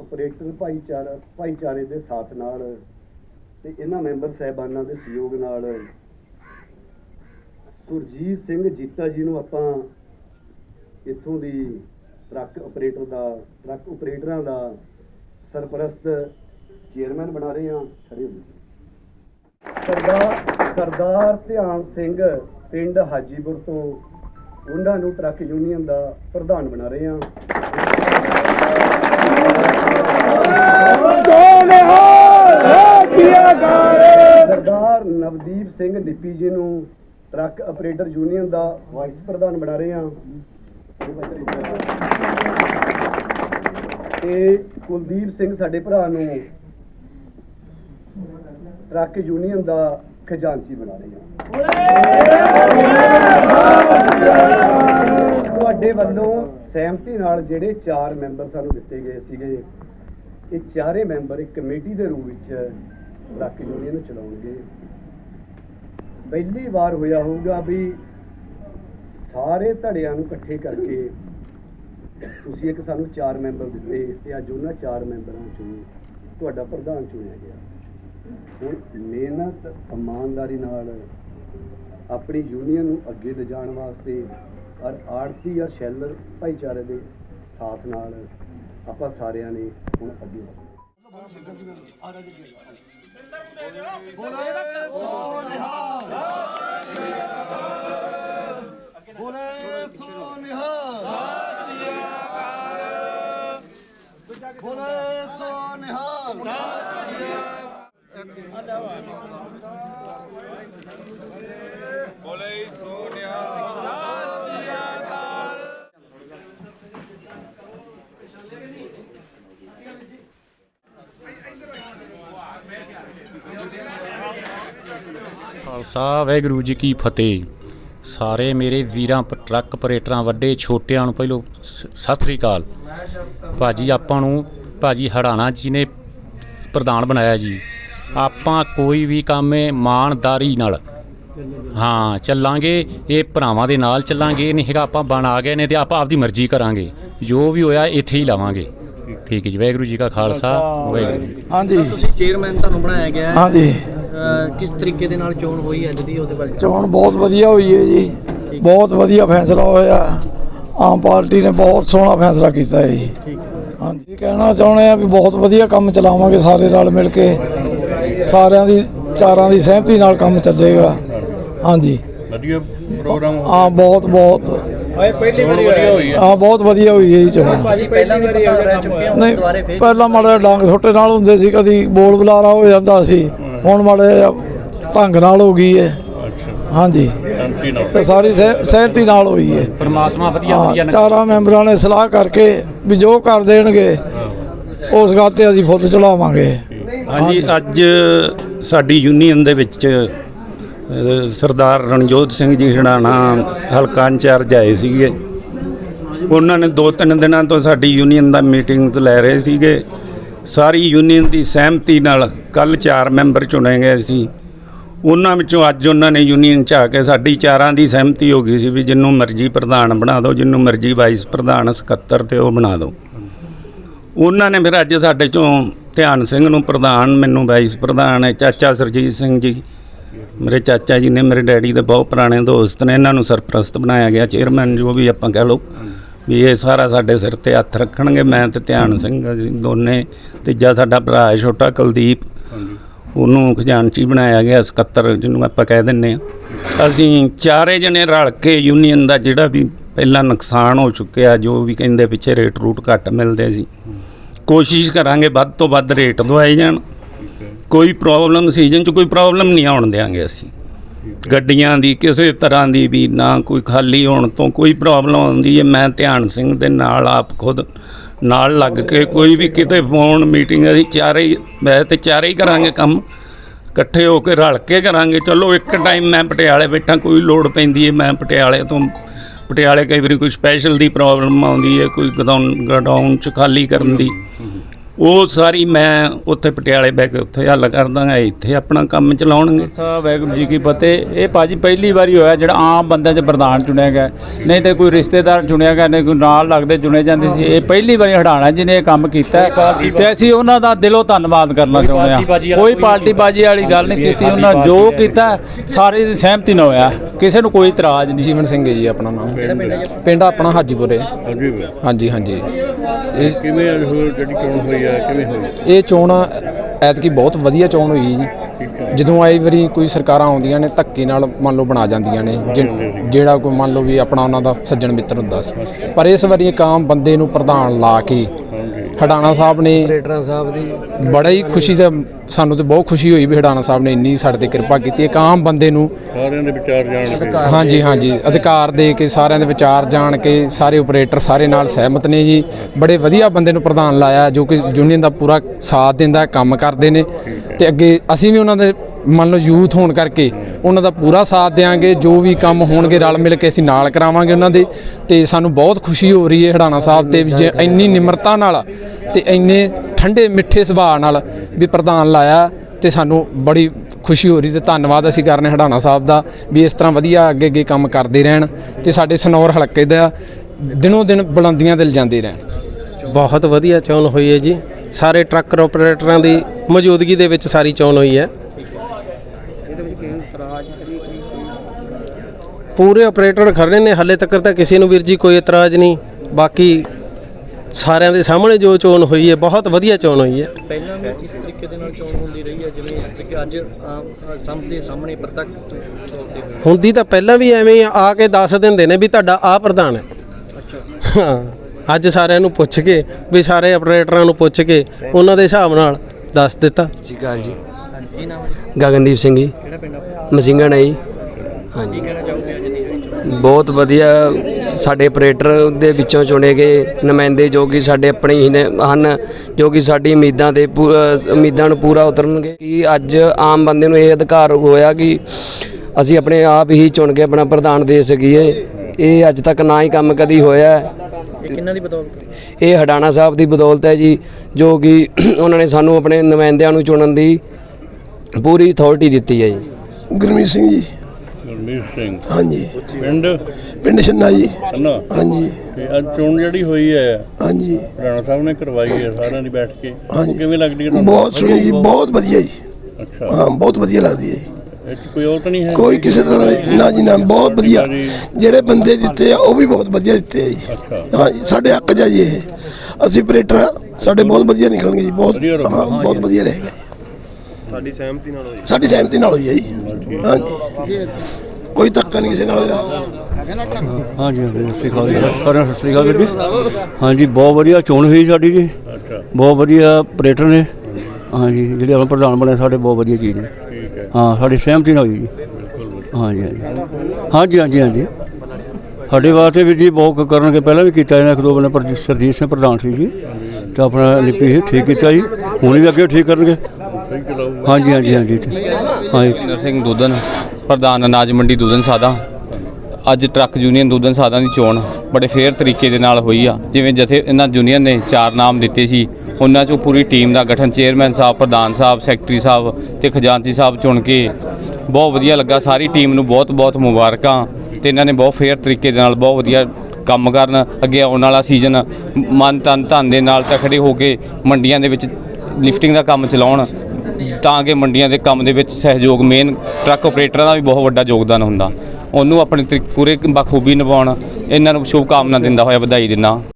Operator ਭਾਈਚਾਰਾ, ਭਾਈਚਾਰੇ ਦੇ ਸਾਥ ਨਾਲ ਤੇ ਇਹਨਾਂ ਮੈਂਬਰ ਸਹਿਬਾਨਾਂ ਦੇ ਸਹਿਯੋਗ ਨਾਲ ਸੁਰਜੀਤ ਸਿੰਘ ਜੀਤਾ ਜੀ ਨੂੰ ਆਪਾਂ ਇੱਥੋਂ ਦੀ ਟਰੱਕ ਆਪਰੇਟਰ ਦਾ, ਟਰੱਕ ਆਪਰੇਟਰਾਂ ਦਾ ਸਰਪ੍ਰਸਤ ਚੇਅਰਮੈਨ ਬਣਾ ਰਹੇ ਹਾਂ, ਖੜੇ ਹੋ ਸਰਦਾਰ ਸਰਦਾਰ ਧਿਆਨ ਸਿੰਘ ਪਿੰਡ ਹਾਜੀਪੁਰ ਤੋਂ ਉਹਨਾਂ ਨੂੰ ਟਰੱਕ ਯੂਨੀਅਨ ਦਾ ਪ੍ਰਧਾਨ ਬਣਾ ਰਹੇ ਹਾਂ। ਸਰਦਾਰ ਨਵਦੀਪ ਸਿੰਘ ਨਿੱਪੀ ਜੀ ਨੂੰ ਟਰੱਕ ਆਪਰੇਟਰ ਯੂਨੀਅਨ ਦਾ ਵਾਈਸ ਪ੍ਰਧਾਨ ਬਣਾ ਰਹੇ ਹਾਂ। ਤੇ ਕੁਲਦੀਪ ਸਿੰਘ ਸਾਡੇ ਭਰਾ ਨੂੰ ਟਰੱਕ ਯੂਨੀਅਨ ਦਾ ਖਜ਼ਾਨਚੀ ਬਣਾ ਰਹੇ ਹਾਂ। ਤੁਹਾਡੇ ਵੱਲੋਂ ਸਹਿਮਤੀ ਨਾਲ ਜਿਹੜੇ ਚਾਰ ਮੈਂਬਰ ਸਾਨੂੰ ਦਿੱਤੇ ਗਏ ਸੀਗੇ ਇਹ ਚਾਰੇ ਮੈਂਬਰ ਇੱਕ ਕਮੇਟੀ ਦੇ ਰੂਪ ਵਿੱਚ ਟਰੱਕ ਯੂਨੀਅਨ ਨੂੰ ਚਲਾਉਣਗੇ। ਪਹਿਲੀ ਵਾਰ ਹੋਇਆ ਹੋਊਗਾ ਵੀ ਸਾਰੇ ਧੜਿਆਂ ਨੂੰ ਇਕੱਠੇ ਕਰਕੇ ਤੁਸੀਂ ਇੱਕ ਸਾਨੂੰ ਚਾਰ ਮੈਂਬਰ ਦਿੱਤੇ ਤੇ ਅੱਜ ਉਹਨਾਂ ਚਾਰ ਮੈਂਬਰਾਂ ਚੋਂ ਤੁਹਾਡਾ ਪ੍ਰਧਾਨ ਚੁਣਿਆ ਗਿਆ। ਹੁਣ ਮਿਹਨਤ, ਇਮਾਨਦਾਰੀ ਨਾਲ ਆਪਣੀ ਯੂਨੀਅਨ ਨੂੰ ਅੱਗੇ ਲਿਜਾਣ ਵਾਸਤੇ ਔਰ ਆੜਤੀ ਔਰ ਸ਼ੈਲਰ ਭਾਈਚਾਰੇ ਦੇ ਸਾਥ ਨਾਲ ਆਪਾਂ ਸਾਰਿਆਂ ਨੇ ਹੁਣ ਅੱਗੇ ਵਧਣਾ। ਬੋਲੇ ਸੋ ਨਿਹਾਲ। ਬੋਲੇ ਸੋ ਨਿਹਾਲ ਖਾਲਸਾ ਵਾਹਿਗੁਰੂ ਜੀ ਕੀ ਫਤਿਹ। ਸਾਰੇ ਮੇਰੇ ਵੀਰਾਂ ਪ- ਟਰੱਕ ਆਪਰੇਟਰਾਂ ਵੱਡੇ ਛੋਟਿਆਂ ਨੂੰ ਪਹਿਲੋਂ ਸ- ਸਤਿ ਸ੍ਰੀ ਅਕਾਲ। ਭਾਜੀ ਆਪਾਂ ਨੂੰ ਭਾਜੀ ਹੜਾਣਾ ਜੀ ਨੇ ਪ੍ਰਧਾਨ ਬਣਾਇਆ ਜੀ। ਆਪਾਂ ਕੋਈ ਵੀ ਕੰਮ ਹੈ ਇਮਾਨਦਾਰੀ ਨਾਲ। ਹਾਂ ਚੱਲਾਂਗੇ ਇਹ ਭਰਾਵਾਂ ਦੇ ਨਾਲ ਚੱਲਾਂਗੇ ਇਹ ਨਹੀਂ ਹੈਗਾ ਆਪਾਂ ਬਣ ਆ ਗਏ ਨੇ ਤੇ ਆਪਾਂ ਆਪਦੀ ਮਰਜ਼ੀ ਕਰਾਂਗੇ। ਜੋ ਵੀ ਹੋਇਆ ਇੱਥੇ ਹੀ ਲਾਵਾਂਗੇ। ਠੀਕ ਹੈ ਜੀ ਵਾਹਿਗੁਰੂ ਜੀ ਕਾ ਖਾਲਸਾ ਵਾਹਿਗੁਰੂ ਹਾਂਜੀ। ਤੁਸੀਂ ਚੇਅਰਮੈਨ ਤੁਹਾਨੂੰ ਬਣਾਇਆ ਗਿਆ ਹੈ। ਹਾਂਜੀ। ਕਿਸ ਤਰੀਕੇ ਦੇ ਨਾਲ ਚੋਣ ਹੋਈ ਅੱਜ ਦੀ ਉਹਦੇ ਬਾਰੇ ਚੋਣ ਬਹੁਤ ਵਧੀਆ ਹੋਈ ਹੈ ਜੀ। ਬਹੁਤ ਵਧੀਆ ਫੈਸਲਾ ਹੋਇਆ। ਆਮ ਪਾਰਟੀ ਨੇ ਬਹੁਤ ਸੋਹਣਾ ਫੈਸਲਾ ਕੀਤਾ ਹੈ ਜੀ। ਹਾਂਜੀ ਕਹਿਣਾ ਚਾਹੁੰਦੇ ਆ ਵੀ ਬਹੁਤ ਵਧੀਆ ਕੰਮ ਚਲਾਵਾਂਗੇ ਸਾਰੇ ਰਲ ਮਿਲ ਕੇ। ਸਾਰਿਆਂ ਦੀ ਚਾਰਾਂ ਦੀ ਸਹਿਮਤੀ ਨਾਲ ਕੰਮ ਚੱਲੇਗਾ। ਹਾਂਜੀ। ਵਧੀਆ ਪ੍ਰੋਗਰਾਮ ਆ ਬਹੁਤ ਬਹੁਤ। ਪਹਿਲੀ ਵਾਰੀ ਹੋਈ ਆ ਬਹੁਤ ਵਧੀਆ ਹੋਈ ਹੈ ਜੀ ਚੋਣ। ਭਾਜੀ ਪਹਿਲਾਂ ਵੀ ਪ੍ਰਧਾਨ ਰਹਿ ਚੁੱਕੇ ਹੋ ਦੁਬਾਰੇ ਫੇਰ ਪਹਿਲਾਂ ਮਾੜਾ ਜਿਹਾ ਡਾਂਗ ਛੋਟੇ ਨਾਲ ਹੁੰਦੇ ਸੀ ਕਦੀ ਬੋਲ ਬੁਲਾਰਾ ਹੋ ਜਾਂਦਾ ਸੀ। ਹੁਣ ਮਾੜਾ ਜਿਹਾ ਢੰਗ ਨਾਲ ਹੋ ਗਈ ਹੈ। ਅੱਛਾ। ਹਾਂਜੀ। ਸ਼ਾਂਤੀ ਨਾਲ। ਤੇ ਸਾਰੀ ਸਹਿ- ਸਹਿਮਤੀ ਨਾਲ ਹੋਈ ਹੈ। ਪਰਮਾਤਮਾ ਵਧੀਆ ਵਧੀਆ ਹਾਂ, ਚਾਰਾਂ ਮੈਂਬਰਾਂ ਨੇ ਸਲਾਹ ਕਰਕੇ ਵੀ ਜੋ ਕਰ ਦੇਣਗੇ ਉਸ ਗੱਲ ਤੇ ਅਸੀਂ ਫੁੱਲ ਚੜਾਵਾਂਗੇ। ਹਾਂਜੀ ਅੱਜ ਸਾਡੀ ਯੂਨੀਅਨ ਦੇ ਵਿੱਚ ਅ, ਸਰਦਾਰ ਰਣਜੋਤ ਸਿੰਘ ਜੀ ਹੜਾਣਾ ਹਲਕਾ ਇੰਚਾਰਜ ਆਏ ਸੀਗੇ। ਉਹਨਾਂ ਨੇ ਦੋ ਤਿੰਨ ਦਿਨਾਂ ਤੋਂ ਸਾਡੀ ਯੂਨੀਅਨ ਦਾ ਮੀਟਿੰਗ ਲੈ ਰਹੇ ਸੀਗੇ। ਸਾਰੀ ਯੂਨੀਅਨ ਦੀ ਸਹਿਮਤੀ ਨਾਲ ਕੱਲ ਚਾਰ ਮੈਂਬਰ ਚੁਣੇ ਗਏ ਸੀ। ਉਹਨਾਂ ਵਿੱਚੋਂ ਅੱਜ ਉਹਨਾਂ ਨੇ ਯੂਨੀਅਨ ਚ ਆ ਕੇ ਸਾਡੀ ਚਾਰਾਂ ਦੀ ਸਹਿਮਤੀ ਹੋ ਗਈ ਸੀ ਵੀ ਜਿੰਨੂੰ ਮਰਜ਼ੀ ਪ੍ਰਧਾਨ ਬਣਾ ਦਿਓ, ਜਿੰਨੂੰ ਮਰਜ਼ੀ ਵਾਈਸ ਪ੍ਰਧਾਨ, ਸਕੱਤਰ ਤੇ ਉਹ ਬਣਾ ਦਿਓ। ਉਹਨਾਂ ਨੇ ਫਿਰ ਅੱਜ ਸਾਡੇ ਚੋਂ ਧਿਆਨ ਸਿੰਘ ਨੂੰ ਪ੍ਰਧਾਨ, ਮੈਨੂੰ ਵਾਈਸ ਪ੍ਰਧਾਨ ਹੈ, ਚਾਚਾ ਸਰਜੀਤ ਸਿੰਘ ਜੀ, ਮੇਰੇ ਚਾਚਾ ਜੀ ਨੇ ਮੇਰੇ ਡੈਡੀ ਦੇ ਬਹੁਤ ਪੁਰਾਣੇ ਦੋਸਤ ਨੇ, ਇਹਨਾਂ ਨੂੰ ਸਰਪ੍ਰਸਤ ਬਣਾਇਆ ਗਿਆ ਚੇਅਰਮੈਨ ਜੋ ਵੀ ਆਪਾਂ ਕਹਿ ਲਓ। ਵੀ ਇਹ ਸਾਰਾ ਸਾਡੇ ਸਿਰ ਤੇ ਹੱਥ ਰੱਖਣਗੇ ਮੈਂ ਤੇ ਧਿਆਨ ਸਿੰਘ ਅਸੀਂ ਦੋਨੇ ਤੀਜਾ ਸਾਡਾ ਭਰਾ ਹੈ ਛੋਟਾ ਕੁਲਦੀਪ। ਉਹਨੂੰ ਖਜ਼ਾਨਚੀ ਬਣਾਇਆ ਗਿਆ ਸਕੱਤਰ ਜਿਹਨੂੰ ਆਪਾਂ ਕਹਿ ਦਿੰਨੇ ਆ ਅਸੀਂ ਚਾਰੇ ਜਣੇ ਰਲ ਕੇ ਯੂਨੀਅਨ ਦਾ ਜਿਹੜਾ ਵੀ ਪਹਿਲਾਂ ਨੁਕਸਾਨ ਹੋ ਚੁੱਕਿਆ ਜੋ ਵੀ ਕਹਿੰਦੇ ਪਿੱਛੇ ਰੇਟ ਰੂਟ ਘੱਟ ਮਿਲਦੇ ਸੀ। ਕੋਸ਼ਿਸ਼ ਕਰਾਂਗੇ ਵੱਧ ਤੋਂ ਵੱਧ ਰੇਟ ਦਵਾਏ ਜਾਣ। ਕੋਈ ਪ੍ਰੋਬਲਮ ਸੀਜ਼ਨ 'ਚ ਕੋਈ ਪ੍ਰੋਬਲਮ ਨਹੀਂ ਆਉਣ ਦੇਾਂਗੇ ਅਸੀਂ। ਗੱਡੀਆਂ ਦੀ, ਕਿਸੇ ਤਰ੍ਹਾਂ ਦੀ ਵੀ ਨਾ ਕੋਈ ਖਾਲੀ ਹੋਣ ਤੋਂ ਕੋਈ ਪ੍ਰੋਬਲਮ ਆਉਂਦੀ ਹੈ। ਮੈਂ ਧਿਆਨ ਸਿੰਘ ਦੇ ਨਾਲ, ਆਪ ਖੁਦ ਨਾਲ ਲੱਗ ਕੇ ਕੋਈ ਵੀ ਕਿਤੇ ਫੋਨ ਮੀਟਿੰਗ ਅਸੀਂ ਚਾਰੇ ਹੀ ਵੈਸੇ ਤੇ ਚਾਰੇ ਹੀ ਕਰਾਂਗੇ ਕੰਮ। ਇਕੱਠੇ ਹੋ ਕੇ ਰਲ ਕੇ ਕਰਾਂਗੇ। ਚਲੋ, ਇੱਕ ਟਾਈਮ ਮੈਂ ਪਟਿਆਲੇ ਬੈਠਾ, ਕੋਈ ਲੋੜ ਪੈਂਦੀ ਹੈ। ਮੈਂ ਪਟਿਆਲੇ ਤੋਂ, ਪਟਿਆਲੇ ਕਈ ਵਾਰੀ ਕੋਈ ਸਪੈਸ਼ਲ ਦੀ ਪ੍ਰੋਬਲਮ ਆਉਂਦੀ ਹੈ, ਕੋਈ ਗਦਾਉਣ ਗਡਾਊਨ ਚ ਖਾਲੀ ਕਰਨ ਦੀ। ਉਹ ਸਾਰੀ ਮੈਂ ਉੱਥੇ ਪਟਿਆਲੇ ਬੈ ਕੇ ਉੱਥੇ ਹੱਲ ਕਰ ਦਾਂਗਾ ਇੱਥੇ ਆਪਣਾ ਕੰਮ ਚਲਾਉਣਗੇ। ਸਾਹਿਬ ਵਾਹਿਗੁਰੂ ਜੀ ਕੀ ਫਤਿਹ। ਇਹ ਭਾਜੀ ਪਹਿਲੀ ਵਾਰੀ ਹੋਇਆ ਜਿਹੜਾ ਆਮ ਬੰਦਿਆਂ 'ਚ ਪ੍ਰਧਾਨ ਚੁਣਿਆ ਗਿਆ। ਨਹੀਂ ਤੇ ਕੋਈ ਰਿਸ਼ਤੇਦਾਰ ਚੁਣਿਆ ਗਿਆ ਨਹੀਂ ਕੋਈ ਨਾਲ ਲੱਗਦੇ ਚੁਣੇ ਜਾਂਦੇ ਸੀ। ਇਹ ਪਹਿਲੀ ਵਾਰੀ ਹੜਾਣਾ ਜਿਹਨੇ ਇਹ ਕੰਮ ਕੀਤਾ। ਤੇ ਅਸੀਂ ਉਹਨਾਂ ਦਾ ਦਿਲੋਂ ਧੰਨਵਾਦ ਕਰਨਾ ਚਾਹੁੰਦੇ ਹਾਂ। ਕੋਈ ਪਾਰਟੀ ਬਾਜੀ ਵਾਲੀ ਗੱਲ ਨਹੀਂ ਕੀਤੀ। ਉਹਨਾਂ ਜੋ ਕੀਤਾ ਸਾਰੀ ਦੀ ਸਹਿਮਤੀ ਨਾਲ ਹੋਇਆ। ਕਿਸੇ ਨੂੰ ਕੋਈ ਇਤਰਾਜ਼ ਨਹੀਂ। ਜੀਵਨ ਸਿੰਘ ਜੀ ਆਪਣਾ ਨਾਮ। ਪਿੰਡ ਆਪਣਾ ਹਾਜੀਪੁਰ ਹਾਂਜੀ। ਹਾਂਜੀ ਹਾਂਜੀ। ਇਹ ਕਿਵੇਂ ਅੱਜ ਹੋਰ ਜਿਹੜੀ ਚੋਣ ਹੋਈ ਆ, ਕਿਵੇਂ ਹੋਈ? ਇਹ ਚੋਣ ਐਤਕੀ ਬਹੁਤ ਵਧੀਆ ਚੋਣ ਹੋਈ ਜੀ। ਜਦੋਂ ਆਈ ਵਾਰੀ ਕੋਈ ਸਰਕਾਰਾਂ ਆਉਂਦੀਆਂ ਨੇ, ਧੱਕੇ ਨਾਲ ਮੰਨ ਲਓ ਬਣਾ ਜਾਂਦੀਆਂ ਨੇ ਜਿਹੜਾ ਕੋਈ ਮੰਨ ਲਓ ਵੀ ਆਪਣਾ ਉਹਨਾਂ ਦਾ ਸੱਜਣ ਮਿੱਤਰ ਹੁੰਦਾ ਸੀ। ਪਰ ਇਸ ਵਾਰੀ ਇੱਕ ਆਮ ਬੰਦੇ ਨੂੰ ਪ੍ਰਧਾਨ ਲਾ ਕੇ ਹਡਾਣਾ ਸਾਹਿਬ ਨੇ ਆਪਰੇਟਰਾਂ ਸਾਹਿਬ ਦੀ ਬੜਾ ਹੀ ਖੁਸ਼ੀ ਦਾ ਸਾਨੂੰ ਤੇ ਬਹੁਤ ਖੁਸ਼ੀ ਹੋਈ ਵੀ ਹਡਾਣਾ ਸਾਹਿਬ ਨੇ ਇੰਨੀ ਸਾਡੇ ਤੇ ਕਿਰਪਾ ਕੀਤੀ ਇੱਕ ਆਮ ਬੰਦੇ ਨੂੰ ਸਾਰਿਆਂ ਦੇ ਵਿਚਾਰ ਜਾਣ ਕੇ। ਹਾਂਜੀ ਹਾਂਜੀ ਅਧਿਕਾਰ ਦੇ ਕੇ ਸਾਰਿਆਂ ਦੇ ਵਿਚਾਰ ਜਾਣ ਕੇ ਸਾਰੇ ਆਪਰੇਟਰ ਸਾਰੇ ਨਾਲ ਸਹਿਮਤ ਨੇ ਜੀ। ਬੜੇ ਵਧੀਆ ਬੰਦੇ ਨੂੰ ਪ੍ਰਧਾਨ ਲਾਇਆ ਜੋ ਕਿ ਯੂਨੀਅਨ ਦਾ ਪੂਰਾ ਸਾਥ ਦਿੰਦਾ ਕੰਮ ਕਰਦੇ ਨੇ। ਤੇ ਅੱਗੇ ਅਸੀਂ ਵੀ ਉਹਨਾਂ ਦੇ ਮੰਨ ਲਓ ਯੂਥ ਹੋਣ ਕਰਕੇ ਉਹਨਾਂ ਦਾ ਪੂਰਾ ਸਾਥ ਦੇਵਾਂਗੇ ਜੋ ਵੀ ਕੰਮ ਹੋਣਗੇ ਰਲ ਮਿਲ ਕੇ ਅਸੀਂ ਨਾਲ ਕਰਾਵਾਂਗੇ ਉਹਨਾਂ ਦੇ, ਤੇ ਸਾਨੂੰ ਬਹੁਤ ਖੁਸ਼ੀ ਹੋ ਰਹੀ ਹੈ ਹੜਾਣਾ ਸਾਹਿਬ ਤੇ ਵੀ ਜੇ ਇੰਨੀ ਨਿਮਰਤਾ ਨਾਲ ਤੇ ਇੰਨੇ ਠੰਡੇ ਮਿੱਠੇ ਸੁਭਾਅ ਨਾਲ ਵੀ ਪ੍ਰਧਾਨ ਲਾਇਆ, ਤੇ ਸਾਨੂੰ ਬੜੀ ਖੁਸ਼ੀ ਹੋ ਰਹੀ ਤੇ ਧੰਨਵਾਦ ਅਸੀਂ ਕਰਨੇ ਹੜਾਣਾ ਸਾਹਿਬ ਦਾ, ਵੀ ਇਸ ਤਰ੍ਹਾਂ ਵਧੀਆ ਅੱਗੇ ਅੱਗੇ ਕੰਮ ਕਰਦੇ ਰਹਿਣ ਤੇ ਸਾਡੇ ਸਨੌਰ ਹਲਕੇ ਦਾ ਦਿਨੋ ਦਿਨ ਬੁਲੰਦੀਆਂ ਤੇ ਜਾਂਦੇ ਰਹਿਣ। ਬਹੁਤ ਵਧੀਆ ਚੋਣ ਹੋਈ ਹੈ ਜੀ। ਸਾਰੇ ਟਰੱਕ ਆਪਰੇਟਰਾਂ ਦੀ ਮੌਜੂਦਗੀ ਦੇ ਵਿੱਚ ਸਾਰੀ ਚੋਣ ਹੋਈ ਹੈ। ਪੂਰੇ ਆਪਰੇਟਰ ਖੜੇ ਨੇ ਹਾਲੇ ਤੱਕ ਤਾਂ ਕਿਸੇ ਨੂੰ ਵੀਰ ਜੀ ਕੋਈ ਇਤਰਾਜ਼ ਨਹੀਂ। ਬਾਕੀ ਸਾਰਿਆਂ ਦੇ ਸਾਹਮਣੇ ਜੋ ਚੋਣ ਹੋਈ ਹੈ ਬਹੁਤ ਵਧੀਆ ਚੋਣ ਹੋਈ ਹੈ। ਪਹਿਲਾਂ ਵੀ ਇਸ ਤਰੀਕੇ ਦੇ ਨਾਲ ਚੋਣ ਹੁੰਦੀ ਰਹੀ ਹੈ ਜਿਵੇਂ ਇਸ ਤਰੀਕੇ ਅੱਜ ਆਮ ਸਭ ਦੇ ਸਾਹਮਣੇ ਪ੍ਰਤੱਖ ਤੌਰ ਤੇ ਹੋਈ ਹੁੰਦੀ ਤਾਂ ਪਹਿਲਾਂ ਵੀ ਐਵੇਂ ਹੀ ਆ ਕੇ ਦੱਸ ਦਿੰਦੇ ਨੇ ਵੀ ਤੁਹਾਡਾ ਆ ਪ੍ਰਧਾਨ ਹੈ। ਅੱਛਾ। ਹਾਂ ਅੱਜ ਸਾਰਿਆਂ ਨੂੰ ਪੁੱਛ ਕੇ ਵੀ ਸਾਰੇ ਆਪਰੇਟਰਾਂ ਨੂੰ ਪੁੱਛ ਕੇ ਉਹਨਾਂ ਦੇ ਹਿਸਾਬ ਨਾਲ ਦੱਸ ਦਿੱਤਾ। ਸ਼੍ਰੀ ਅਕਾਲ ਜੀ। ਕੀ ਨਾਮ ਹੈ ਗਗਨਦੀਪ ਸਿੰਘ ਜੀ। ਕਿਹੜਾ ਪਿੰਡ ਆਪਣਾ? ਮਸਿੰਗਣ ਹੈ ਜੀ ਹਾਂਜੀ ਕਹਿਣਾ ਅੱਜ ਦੀ ਬਹੁਤ ਵਧੀਆ ਸਾਡੇ ਆਪਰੇਟਰ ਦੇ ਵਿੱਚੋਂ ਚੁਣੇ ਗਏ ਨੁਮਾਇੰਦੇ ਜੋ ਕਿ ਸਾਡੇ ਆਪਣੇ ਹੀ ਨੇ ਹਨ ਜੋ ਕਿ ਸਾਡੀ ਉਮੀਦਾਂ ਦੇ ਪੂ- ਅ, ਉਮੀਦਾਂ ਨੂੰ ਪੂਰਾ ਉਤਰਨਗੇ। ਕਿ ਅੱਜ ਆਮ ਬੰਦੇ ਨੂੰ ਇਹ ਅਧਿਕਾਰ ਹੋਇਆ ਕਿ ਅਸੀਂ ਆਪਣੇ ਆਪ ਹੀ ਚੁਣ ਕੇ ਆਪਣਾ ਪ੍ਰਧਾਨ ਦੇ ਸਕੀਏ? ਇਹ ਅੱਜ ਤੱਕ ਨਾ ਹੀ ਕੰਮ ਕਦੀ ਹੋਇਆ। ਹੈ। ਇਹ ਕਿੰਨਾਂ ਦੀ ਬਦੌਲਤ ਇਹ ਹਡਾਣਾ ਸਾਹਿਬ ਦੀ ਬਦੌਲਤ ਹੈ ਜੀ ਜੋ ਕਿ ਉਹਨਾਂ ਨੇ ਸਾਨੂੰ ਆਪਣੇ ਨੁਮਾਇੰਦਿਆਂ ਨੂੰ ਚੁਣਨ ਦੀ ਪੂਰੀ ਅਥਾਰਟੀ ਦਿੱਤੀ ਹੈ ਜੀ। ਗੁਰਮੀਤ ਸਿੰਘ ਜੀ। ਗੁਰਮੀਤ ਸਿੰਘ। ਹਾਂਜੀ। ਪਿੰਡ? ਪਿੰਡ ਛੰਨਾ ਜੀ। ਹਨਾ ਹਾਂਜੀ। ਤੇ ਅੱਜ ਚੋਣ ਜਿਹੜੀ ਹੋਈ ਹੈ ਹਾਂਜੀ। ਰਾਣਾ ਸਾਹਿਬ ਨੇ ਕਰਵਾਈ ਹੈ ਸਾਰਿਆਂ ਦੀ ਬੈਠ ਕੇ। ਹਾਂਜੀ। ਕਿਵੇਂ ਲੱਗਦੀ ਹੈ ਬਹੁਤ ਸੋਹਣੀ ਜੀ ਬਹੁਤ ਵਧੀਆ ਜੀ। ਅੱਛਾ। ਹਾਂ ਬਹੁਤ ਵਧੀਆ ਲੱਗਦੀ ਹੈ ਜੀ। ਇਹ 'ਚ ਕੋਈ ਔਰਤ ਨਹੀਂ ਹੈ? ਕੋਈ ਕਿਸੇ ਤਰ੍ਹਾਂ ਦੀ ਨਾ ਜੀ ਨਾ ਬਹੁਤ ਵਧੀਆ। ਜਿਹੜੇ ਬੰਦੇ ਦਿੱਤੇ ਆ ਉਹ ਵੀ ਬਹੁਤ ਵਧੀਆ ਦਿੱਤੇ ਆ ਜੀ। ਅੱਛਾ। ਹਾਂ ਜੀ ਸਾਡੇ ਹੱਕ 'ਚ ਆ ਜੀ ਇਹ। ਅਸੀਂ ਆਪਰੇਟਰ ਸਾਡੇ ਬਹੁਤ ਵਧੀਆ ਨਿਕਲਣਗੇ ਜੀ ਬਹੁਤ ਵਧੀਆ। ਹਾਂ ਬਹੁਤ ਵਧੀਆ ਰਹੇਗਾ ਸਾਡੀ ਸਹਿਮਤੀ ਨਾਲ ਹੋਈ। ਸਾਡੀ ਸਹਿਮਤੀ ਨਾਲ ਹੋਈ ਹੈ ਜੀ। ਹਾਂਜੀ। ਕੋਈ ਧੱਕਾ ਨਹੀਂ ਕਿਸੇ ਨਾਲ ਹੋਇਆ। ਹਾਂਜੀ ਹਾਂਜੀ ਸਤਿ ਸ਼੍ਰੀ ਅਕਾਲ ਜੀ। ਸਾਰਿਆਂ ਨੂੰ ਸਤਿ ਸ਼੍ਰੀ ਅਕਾਲ ਵੀਰ ਜੀ। ਹਾਂਜੀ ਬਹੁਤ ਵਧੀਆ ਚੋਣ ਹੋਈ ਸਾਡੀ ਜੀ। ਅੱਛਾ। ਬਹੁਤ ਵਧੀਆ ਆਪਰੇਟਰ ਨੇ। ਹਾਂਜੀ ਜਿਹੜੇ ਆਪਣਾ ਪ੍ਰਧਾਨ ਬਣੇ ਸਾਡੇ ਬਹੁਤ ਵਧੀਆ ਚੀਜ਼ ਨੇ। ਠੀਕ ਹੈ। ਹਾਂ ਸਾਡੀ ਸਹਿਮਤੀ ਨਾਲ ਹੋਈ ਜੀ। ਬਿਲਕੁਲ ਬਿਲਕੁਲ। ਹਾਂਜੀ ਹਾਂਜੀ। ਹਾਂਜੀ ਹਾਂਜੀ ਹਾਂਜੀ। ਸਾਡੇ ਵਾਸਤੇ ਵੀ ਜੀ ਬਹੁਤ ਕਰਨਗੇ। ਪਹਿਲਾਂ ਵੀ ਕੀਤਾ ਇਹਨਾਂ ਇੱਕ ਦੋ ਬੰਦੇ ਪਰ ਸਰਜੀਤ ਸਿੰਘ ਪ੍ਰਧਾਨ ਸੀ ਜੀ। ਤਾਂ ਆਪਣਾ ਲਿਪੀ ਇਹ ਠੀਕ ਕੀਤਾ ਜੀ। ਹੁਣ ਵੀ ਅੱਗੇ ਠੀਕ ਕਰਨਗੇ। ਹਾਂਜੀ ਹਾਂਜੀ ਹਾਂਜੀ। ਹਾਂਜੀ। ਜਤਿੰਦਰ ਸਿੰਘ ਦੁੱਧਨ, ਪ੍ਰਧਾਨ ਅਨਾਜ ਮੰਡੀ ਦੁੱਧਨ ਸਾਦਾ ਅੱਜ ਟਰੱਕ ਯੂਨੀਅਨ ਦੁੱਧਨ ਸਾਦਾ ਦੀ ਚੋਣ ਬੜੇ ਫੇਅਰ ਤਰੀਕੇ ਦੇ ਨਾਲ ਹੋਈ ਆ। ਜਿਵੇਂ ਜਥੇ ਇਹਨਾਂ ਯੂਨੀਅਨ ਨੇ ਚਾਰ ਨਾਮ ਦਿੱਤੇ ਸੀ, ਉਹਨਾਂ ਚੋਂ ਪੂਰੀ ਟੀਮ ਦਾ ਗਠਨ ਚੇਅਰਮੈਨ ਸਾਹਿਬ, ਪ੍ਰਧਾਨ ਸਾਹਿਬ, ਸੈਕਟਰੀ ਸਾਹਿਬ ਤੇ ਖਜ਼ਾਨਚੀ ਸਾਹਿਬ ਚੁਣ ਕੇ ਬਹੁਤ ਵਧੀਆ ਲੱਗਾ। ਸਾਰੀ ਟੀਮ ਨੂੰ ਬਹੁਤ ਬਹੁਤ ਮੁਬਾਰਕਾਂ ਤੇ ਇਹਨਾਂ ਨੇ ਬਹੁਤ ਫੇਅਰ ਤਰੀਕੇ ਦੇ ਨਾਲ ਬਹੁਤ ਵਧੀਆ ਕੰਮ ਕਰਨ। ਅੱਗੇ ਆਉਣ ਵਾਲਾ ਸੀਜ਼ਨ ਮਨ ਤਨ ਧਨ ਦੇ ਨਾਲ ਤਖੜੇ ਹੋ ਕੇ ਮੰਡੀਆਂ ਦੇ ਵਿੱਚ ਲਿਫਟਿੰਗ ਦਾ ਕੰਮ ਚਲਾਉਣ ਤਾਂ ਕਿ ਮੰਡੀਆਂ ਦੇ ਕੰਮ ਦੇ ਵਿੱਚ ਸਹਿਯੋਗ ਮੇਨ ਟਰੱਕ ਆਪਰੇਟਰਾਂ ਦਾ ਵੀ ਬਹੁਤ ਵੱਡਾ ਯੋਗਦਾਨ ਹੁੰਦਾ। ਉਹਨੂੰ ਆਪਣੇ ਤਰੀ- ਪੂਰੇ ਬਖੂਬੀ ਨਿਭਾਉਣ, ਇਹਨਾਂ ਨੂੰ ਸ਼ੁਭ ਕਾਮਨਾ ਦਿੰਦਾ ਹੋਇਆ ਵਧਾਈ ਦਿੰਦਾ।